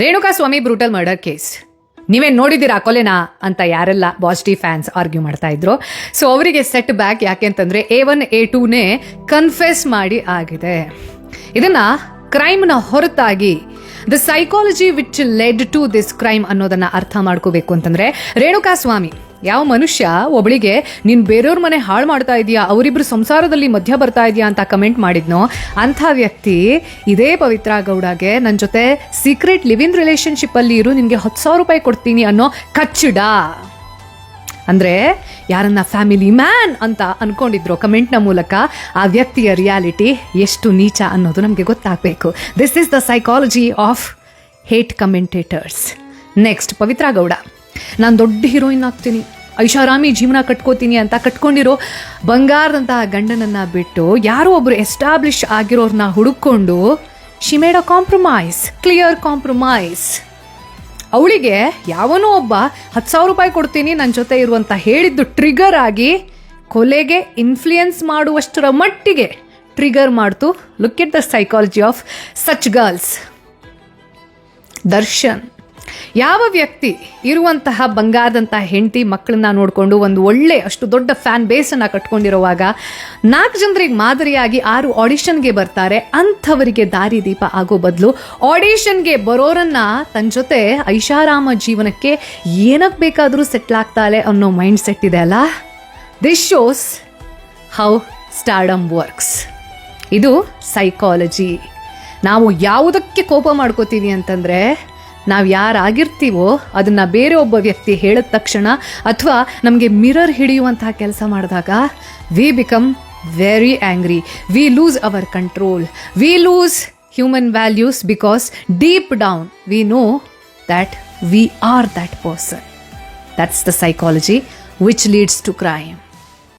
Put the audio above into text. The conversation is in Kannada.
Renuka Swamy brutal murder case ನೀವೇನು ನೋಡಿದ್ದೀರಾ ಕೊಲೆನಾ ಅಂತ ಯಾರೆಲ್ಲ ಬಾಸ್ಟಿ ಫ್ಯಾನ್ಸ್ ಆರ್ಗ್ಯೂ ಮಾಡ್ತಾ ಇದ್ರು. ಸೊ ಅವರಿಗೆ ಸೆಟ್ ಬ್ಯಾಕ್ ಯಾಕೆ ಅಂತಂದ್ರೆ ಎ ಒನ್ ಎ ಟೂನೇ ಕನ್ಫೆಸ್ ಮಾಡಿ ಆಗಿದೆ. ಇದನ್ನ ಕ್ರೈಮ್ನ ಹೊರತಾಗಿ the psychology which led to this crime ಅನ್ನೋದನ್ನ ಅರ್ಥ ಮಾಡ್ಕೋಬೇಕು ಅಂತಂದ್ರೆ ರೇಣುಕಾ ಸ್ವಾಮಿ ಯಾವ ಮನುಷ್ಯ, ಒಬ್ಳಿಗೆ, ನೀನ್ ಬೇರೆಯವ್ರ ಮನೆ ಹಾಳು ಮಾಡ್ತಾ ಇದೀಯಾ, ಅವರಿಬ್ರು ಸಂಸಾರದಲ್ಲಿ ಮಧ್ಯ ಬರ್ತಾ ಇದೆಯಾ ಅಂತ ಕಮೆಂಟ್ ಮಾಡಿದ್ನೋ, ಅಂಥ ವ್ಯಕ್ತಿ ಇದೇ ಪವಿತ್ರ ಗೌಡಗೆ ನನ್ನ ಜೊತೆ ಸೀಕ್ರೆಟ್ ಲಿವಿಂಗ್ ರಿಲೇಶನ್ಶಿಪ್ ಅಲ್ಲಿ ಇರು, ನಿನ್ಗೆ ಹತ್ತು ಸಾವಿರ ರೂಪಾಯಿ ಕೊಡ್ತೀನಿ ಅನ್ನೋ ಕಚ್ಚಿಡ. ಅಂದ್ರೆ, ಯಾರನ್ನ ಫ್ಯಾಮಿಲಿ ಮ್ಯಾನ್ ಅಂತ ಅನ್ಕೊಂಡಿದ್ರು ಕಮೆಂಟ್ನ ಮೂಲಕ, ಆ ವ್ಯಕ್ತಿಯ ರಿಯಾಲಿಟಿ ಎಷ್ಟು ನೀಚ ಅನ್ನೋದು ನಮಗೆ ಗೊತ್ತಾಗಬೇಕು. This is the psychology of hate commentators next Pavithra Gowda. ನಾನು ದೊಡ್ಡ ಹೀರೋಯಿನ್ ಆಗ್ತೀನಿ. ಐಷಾರಾಮಿ ಜೀವನ ಕಟ್ಕೋತೀನಿ ಅಂತ ಕಟ್ಕೊಂಡಿರೋ ಬಂಗಾರದಂತಹ ಗಂಡನನ್ನು ಬಿಟ್ಟು ಯಾರೋ ಒಬ್ಬರು ಎಸ್ಟಾಬ್ಲಿಷ್ ಆಗಿರೋರನ್ನ ಹುಡುಕೊಂಡು she made compromise clear compromise ಅವಳಿಗೆ ಯಾವನೋ ಒಬ್ಬ ಹತ್ತು ಸಾವಿರ ರೂಪಾಯಿ ಕೊಡ್ತೀನಿ ನನ್ನ ಜೊತೆ ಇರುವಂತ ಹೇಳಿದ್ದು ಟ್ರಿಗರ್ ಆಗಿ ಕೊಲೆಗೆ ಇನ್ಫ್ಲೂಯೆನ್ಸ್ ಮಾಡುವಷ್ಟರ ಮಟ್ಟಿಗೆ ಟ್ರಿಗರ್ ಮಾಡ್ತು. Look at the psychology of such girls Darshan. ಯಾವ ವ್ಯಕ್ತಿ ಇರುವಂತಹ ಬಂಗಾರದಂತಹ ಹೆಂಡತಿ ಮಕ್ಕಳನ್ನ ನೋಡಿಕೊಂಡು ಒಂದು ಒಳ್ಳೆ ಅಷ್ಟು ದೊಡ್ಡ ಫ್ಯಾನ್ ಬೇಸನ್ನು ಕಟ್ಕೊಂಡಿರುವಾಗ ನಾಲ್ಕು ಜನರಿಗೆ ಮಾದರಿಯಾಗಿ ಆರು ಆಡಿಷನ್ಗೆ ಬರ್ತಾರೆ. ಅಂಥವರಿಗೆ ದಾರಿದೀಪ ಆಗೋ ಬದಲು ಆಡಿಷನ್ಗೆ ಬರೋರನ್ನ ತನ್ನ ಜೊತೆ ಐಷಾರಾಮ ಜೀವನಕ್ಕೆ ಏನಕ್ಕೆ ಬೇಕಾದರೂ ಸೆಟ್ಲ್ ಆಗ್ತಾಳೆ ಅನ್ನೋ ಮೈಂಡ್ ಸೆಟ್ ಇದೆ ಅಲ್ಲ? This shows how stardom works ಇದು ಸೈಕಾಲಜಿ ನಾವು ಯಾವುದಕ್ಕೆ ಕೋಪ ಮಾಡ್ಕೋತೀವಿ ಅಂತಂದರೆ ನಾವು ಯಾರಾಗಿರ್ತೀವೋ ಅದನ್ನು ಬೇರೆ ಒಬ್ಬ ವ್ಯಕ್ತಿ ಹೇಳಿದ ತಕ್ಷಣ ಅಥವಾ ನಮಗೆ ಮಿರರ್ ಹಿಡಿಯುವಂತಹ ಕೆಲಸ ಮಾಡಿದಾಗ we become very angry we lose our control we lose human values because deep down we know that we are that person that's the psychology which leads to crime